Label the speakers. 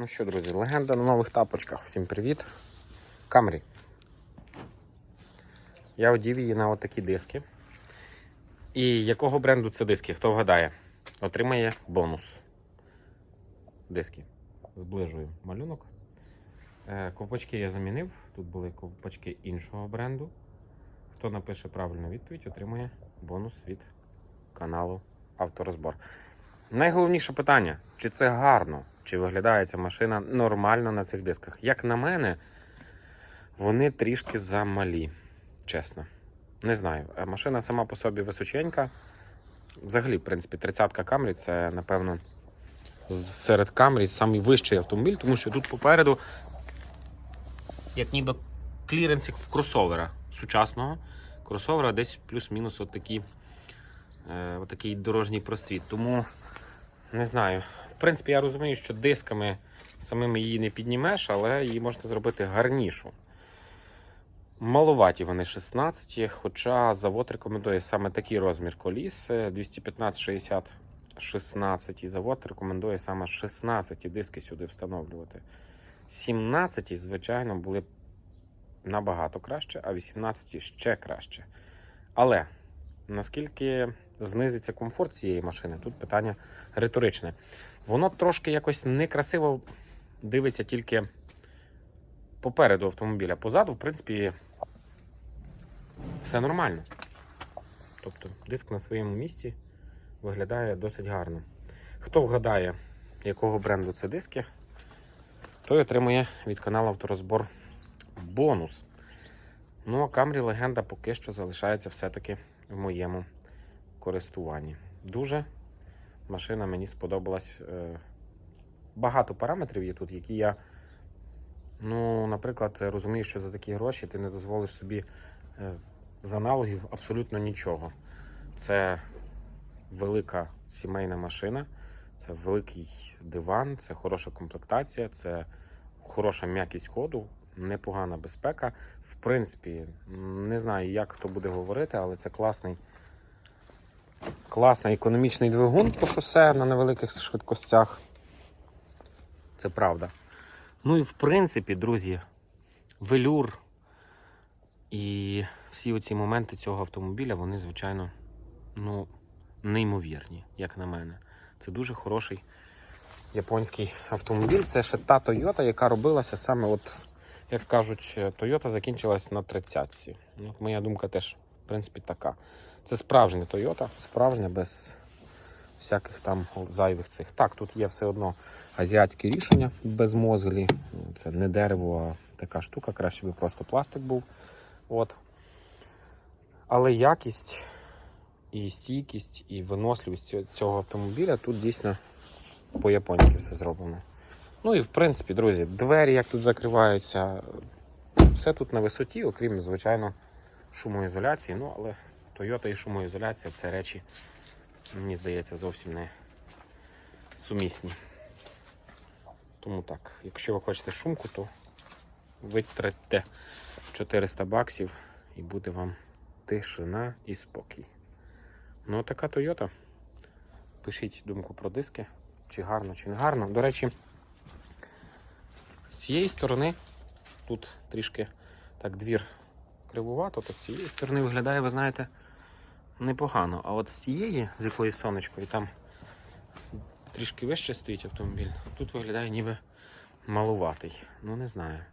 Speaker 1: Ну що, друзі, легенда на нових тапочках. Всім привіт. Камрі. Я одів її на отакі диски. І якого бренду це диски? Хто вгадає? Отримає бонус. Диски. Зближую малюнок. Е, Ковпачки я замінив. Тут були ковпачки іншого бренду. Хто напише правильну відповідь, отримує бонус від каналу Авторозбор. Найголовніше питання: чи це гарно, чи виглядає ця машина нормально на цих дисках? Як на мене, вони трішки замалі, чесно. Не знаю. Е, Машина сама по собі височенька. Взагалі, в принципі, 30-ка Камрі це, напевно, серед Камрі самий вищий автомобіль, тому що тут попереду, як ніби кліренсик в кросовера сучасного. Кросовера десь плюс-мінус отакі, е, отакий дорожній просвіт. Тому не знаю. В принципі, я розумію, що дисками самими її не піднімеш, але її можна зробити гарнішу. Маловаті вони 16, хоча завод рекомендує саме такий розмір коліс е, 215 60 16 і завод рекомендує саме 16 диски сюди встановлювати. 17, звичайно, були набагато краще, а 18 ще краще. Але наскільки знизиться комфорт цієї машини, тут питання риторичне. Воно трошки якось некрасиво дивиться тільки попереду автомобіля. Позаду, в принципі, все нормально. Тобто диск на своєму місці виглядає досить гарно. Хто вгадає, якого бренду це диски, той отримує від каналу Авторозбор бонус. Ну, а Camry легенда поки що залишається все-таки в моєму користуванні. Дуже машина мені сподобалась. Е, Багато параметрів є тут, які я, ну, наприклад, розумію, що за такі гроші ти не дозволиш собі е, з аналогів абсолютно нічого. Це велика сімейна машина, це великий диван, це хороша комплектація, це хороша м'якість ходу, непогана безпека. В принципі, не знаю, як хто буде говорити, але це класний, класний економічний двигун по шосе на невеликих швидкостях. Це правда. Ну і в принципі, друзі, велюр і всі оці моменти цього автомобіля, вони, звичайно, ну, неймовірні, як на мене. Це дуже хороший японський автомобіль. Це ще та Toyota, яка робилася саме, от, як кажуть, Toyota закінчилась на 30-ці. Ну, моя думка теж, в принципі, така. Це справжня Toyota, справжня, без всяких там зайвих цих. Так, тут є все одно азіатські рішення безмозглі. Це не дерево, а така штука, краще би просто пластик був. От. Але якість і стійкість, і виносливість цього автомобіля тут дійсно по-японськи все зроблено. Ну і в принципі, друзі, двері як тут закриваються, все тут на висоті, окрім, звичайно, шумоізоляції. Ну, але Toyota і шумоізоляція це речі, мені здається, зовсім не сумісні. Тому так, якщо ви хочете шумку, то витратьте 400 баксів і буде вам тишина і спокій. Ну, така Toyota. Пишіть думку про диски, чи гарно, чи не гарно. До речі, з цієї сторони тут трішки так двір кривувато, то з цієї сторони виглядає, ви знаєте, непогано. А от з цієї, з якоїсь сонечкою, там трішки вище стоїть автомобіль, тут виглядає ніби малуватий. Ну не знаю.